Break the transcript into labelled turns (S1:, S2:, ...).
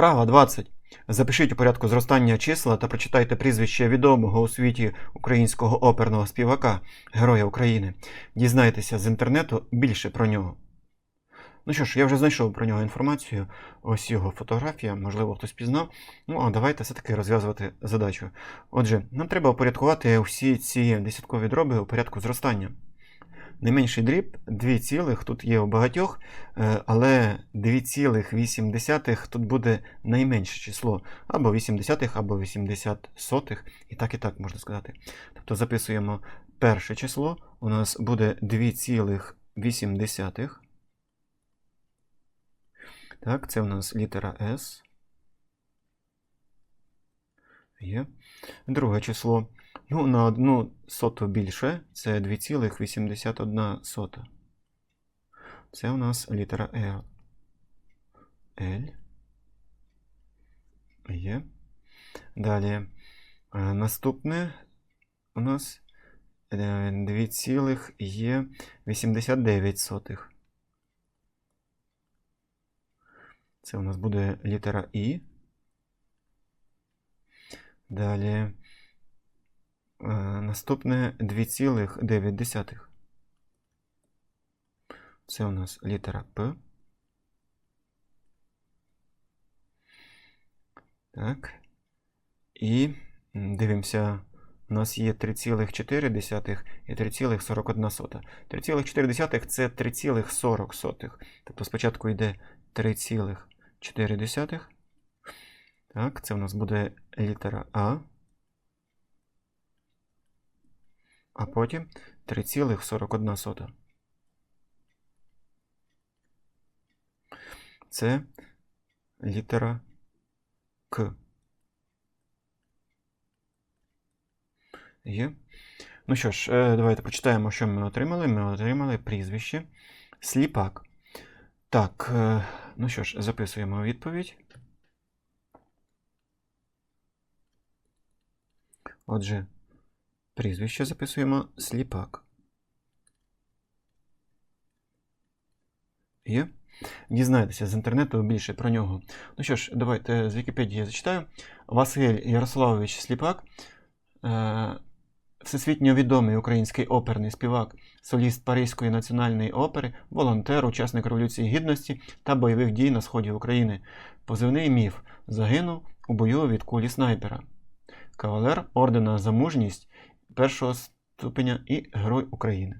S1: Вправа 20. Запишіть у порядку зростання числа та прочитайте прізвище відомого у світі українського оперного співака, Героя України. Дізнайтеся з інтернету більше про нього. Ну що ж, я вже знайшов про нього інформацію. Ось його фотографія, можливо, хтось пізнав. Ну, а давайте все-таки розв'язувати задачу. Отже, нам треба упорядкувати всі ці десяткові дроби у порядку зростання. Найменший дріб 2 цілих, тут є у багатьох, е, але 2,8 тут буде найменше число. Або 8 десятих, або 80 сотих, і так і так можна сказати. Тобто записуємо перше число, у нас буде 2,8. Так, це у нас літера S. Є. Друге число. Ну, на одну соту більше. Це 2,81 сота. Це у нас літера L. L. Є. Далі. е, Наступне у нас 2,89 сотих. Це у нас буде літера І. Далі. Наступне 2,9. Це у нас літера П. Так. І дивимося, у нас є 3,4 і 3,41. 3,4 це 3,40. Тобто спочатку йде 3,4. Так, це у нас буде літера А. А потім 3,41. Це літера К. Є. Ну що ж, е, давайте прочитаємо, що ми отримали. Ми отримали прізвище Сліпак. Так, е, ну що ж, записуємо відповідь. Отже, прізвище записуємо Сліпак. Є? Дізнайтеся з інтернету більше про нього. Ну що ж, давайте з Вікіпедії я зачитаю. Василь Ярославович Сліпак. Е, Всесвітньо відомий український оперний співак, соліст Паризької національної опери, волонтер, учасник Революції Гідності та бойових дій на сході України. Позивний міф загинув у бою від кулі снайпера. Кавалер ордена за мужність першого ступеня і Герой України.